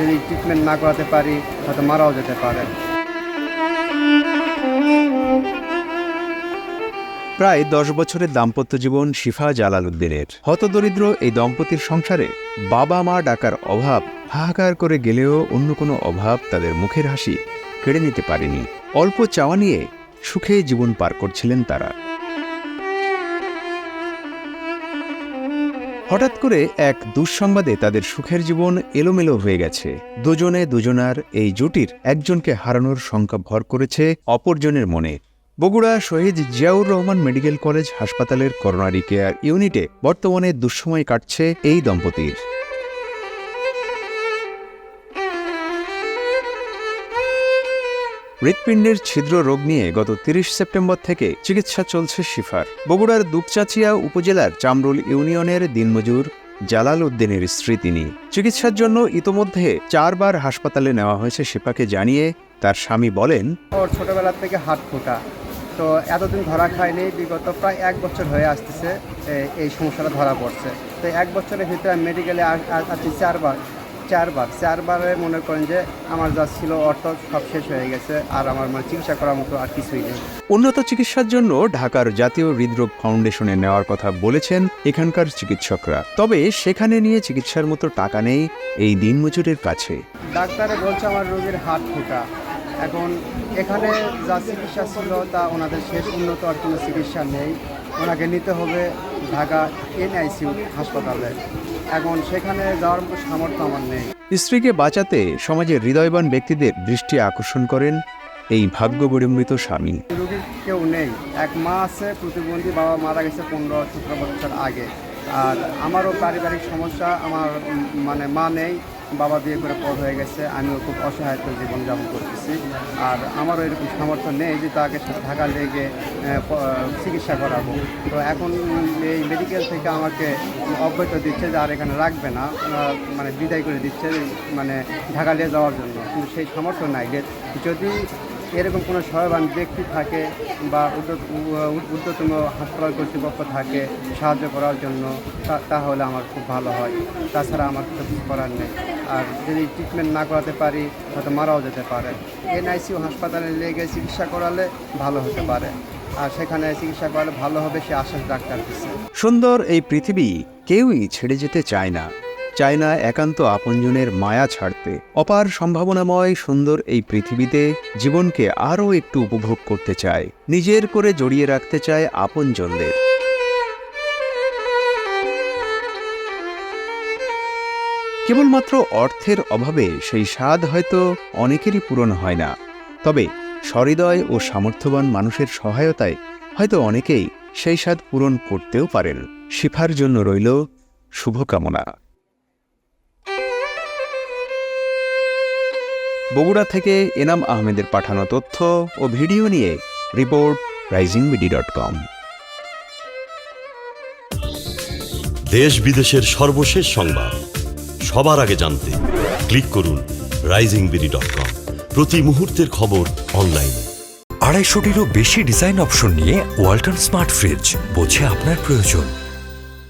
যদি ট্রিটমেন্ট না করাতে পারি, হয়তো মারাও যেতে পারে। প্রায় দশ বছরের দাম্পত্য জীবন শিফা জালালউদ্দিনের। হতদরিদ্র এই দম্পতির সংসারে বাবা মা ডাকার অভাব, হাহাকার করে গেলেও অন্য কোনো অভাব তাদের মুখের হাসি কেড়ে নিতে পারেনি। অল্প চাওয়া নিয়ে সুখে জীবন পার করছিলেন তারা। হঠাৎ করে এক দুঃসংবাদে তাদের সুখের জীবন এলোমেলো হয়ে গেছে। দুজনে দুজনার এই জুটির একজনকে হারানোর শঙ্কা ভর করেছে অপরজনের মনে। বগুড়া শহীদ জিয়াউর রহমান মেডিকেল কলেজ হাসপাতালের করোনারি কেয়ার ইউনিটে বর্তমানে দুঃসময় কাটছে এই দম্পতির। হৃৎপিণ্ডের ছিদ্র রোগ নিয়ে গত তিরিশ সেপ্টেম্বর থেকে চিকিৎসা চলছে শিফার। বগুড়ার দুপচাচিয়া উপজেলার চামরুল ইউনিয়নের দিনমজুর জালাল উদ্দিনের স্ত্রী তিনি। চিকিৎসার জন্য ইতোমধ্যে চারবার হাসপাতালে নেওয়া হয়েছে শিফাকে জানিয়ে তার স্বামী বলেন, ওর ছোটোবেলা থেকে হাত ফোটা। তো এতদিন ধরা খায়নি, বিগত প্রায় এক বছর হয়ে আসতেছে এই সমস্যাটা ধরা পড়ছে। তো এক বছরের ভিতরে মেডিকেলে আসছি চারবার। চারবার চারবারে মনে করেন যে আমার যা ছিল অর্থ সব শেষ হয়ে গেছে আর আমার মানে চিকিৎসা করার মতো আর কিছুই নেই। উন্নত চিকিৎসার জন্য ঢাকার জাতীয় হৃদরোগ ফাউন্ডেশনে নেওয়ার কথা বলেছেন এখানকার চিকিৎসকরা। তবে সেখানে নিয়ে চিকিৎসার মতো টাকা নেই এই দিনমজুরের কাছে। ডাক্তারে বলছে আমার রোগীর হাত ফোটা। এখন এখানে যা চিকিৎসা ছিল তা ওনাদের শেষ উন্নত আর কোনো চিকিৎসা নেই। ওনাকে নিতে হবে ঢাকা এনআইসিউ হাসপাতালে। এখন সেখানে যাওয়ার সামর্থ্য আমার নেই। স্ত্রীকে বাঁচাতে সমাজের হৃদয়বান ব্যক্তিদের দৃষ্টি আকর্ষণ করেন এই ভাগ্য বিড়ম্বিত স্বামী। রোগীর কেউ নেই। এক মা আছে প্রতিবন্ধী বাবা মারা গেছে পনেরো সতেরো বছর আগে। আর আমারও পারিবারিক সমস্যা আমার মানে মা নেই। বাবা বিয়ে করে পর হয়ে গেছে, আমিও খুব অসহায়ত্ব জীবনযাপন করতেছি। আর আমারও এরকম সামর্থ্য নেই যে তাকে ঢাকা লেগে চিকিৎসা করাবো। তো এখন এই মেডিকেল থেকে আমাকে অব্যাহত দিচ্ছে যে আর এখানে রাখবে না মানে বিদায় করে দিচ্ছে মানে ঢাকা নিয়ে যাওয়ার জন্য। কিন্তু সেই সামর্থ্য নাই। যে যদি এরকম কোনো সহায়বান ব্যক্তি থাকে বা উদ্যোগ- উ- ঊর্ধ্বতম হাসপাতাল কর্তৃপক্ষ থাকে সাহায্য করার জন্য তাহলে আমার খুব ভালো হয়। তাছাড়া আমার কিছু করার নেই। আর যদি ট্রিটমেন্ট না করাতে পারি, হয়তো মারাও যেতে পারে। এনআইসিউ হাসপাতালে লেগে চিকিৎসা করালে ভালো হতে পারে। আর সেখানে চিকিৎসা করালে ভালো হবে সে আশ্বাস ডাক্তার সুন্দর এই পৃথিবী কেউই ছেড়ে যেতে চায় না। চায় না একান্ত আপনজনের মায়া ছাড়তে অপার সম্ভাবনাময় সুন্দর এই পৃথিবীতে জীবনকে আরও একটু উপভোগ করতে চায়, নিজের করে জড়িয়ে রাখতে চায় আপনজনদের। কেবলমাত্র অর্থের অভাবে সেই স্বাদ হয়তো অনেকেরই পূরণ হয় না, তবে সহৃদয় ও সামর্থ্যবান মানুষের সহায়তায় হয়তো অনেকেই সেই স্বাদ পূরণ করতেও পারেন। শিফার জন্য রইল শুভকামনা। বগুড়া থেকে এনাম আহমেদের পাঠানো তথ্য ও ভিডিও নিয়ে report rising BD dot com. দেশ বিদেশের সর্বশেষ সংবাদ। সবার আগে জানতে ক্লিক করুন রাইজিং বিডি ডট কম। প্রতি মুহূর্তের খবর অনলাইনে। আড়াইশোটিরও বেশি ডিজাইন অপশন নিয়ে ওয়ালটন স্মার্ট ফ্রিজ বোঝে আপনার প্রয়োজন।